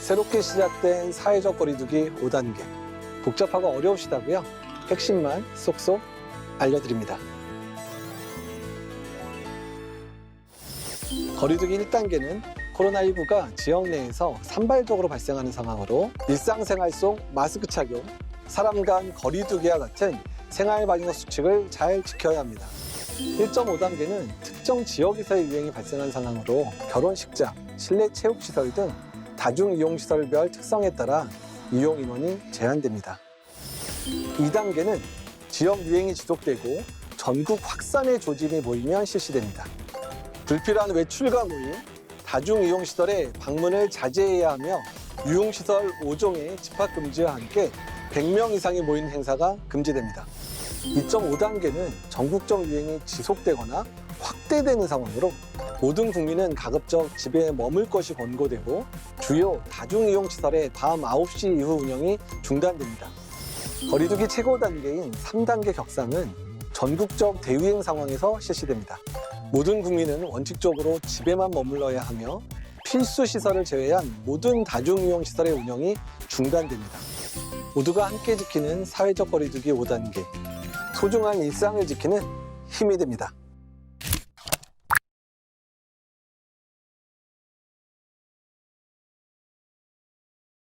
새롭게 시작된 사회적 거리두기 5단계. 복잡하고 어려우시다고요? 핵심만 쏙쏙 알려드립니다. 거리두기 1단계는 코로나19가 지역 내에서 산발적으로 발생하는 상황으로 일상생활 속 마스크 착용, 사람 간 거리두기와 같은 생활 방역 수칙을 잘 지켜야 합니다. 1.5단계는 특정 지역에서의 유행이 발생한 상황으로 결혼식장, 실내 체육시설 등 다중 이용시설별 특성에 따라 이용 인원이 제한됩니다. 2단계는 지역 유행이 지속되고 전국 확산의 조짐이 보이면 실시됩니다. 불필요한 외출과 모임, 다중 이용시설에 방문을 자제해야 하며 유흥시설 5종의 집합금지와 함께 100명 이상이 모이는 행사가 금지됩니다. 2.5단계는 전국적 유행이 지속되거나 확대되는 상황으로 모든 국민은 가급적 집에 머물 것이 권고되고 주요 다중이용시설의 밤 9시 이후 운영이 중단됩니다. 거리두기 최고 단계인 3단계 격상은 전국적 대유행 상황에서 실시됩니다. 모든 국민은 원칙적으로 집에만 머물러야 하며 필수 시설을 제외한 모든 다중이용 시설의 운영이 중단됩니다. 모두가 함께 지키는 사회적 거리두기 5단계. 소중한 일상을 지키는 힘이 됩니다.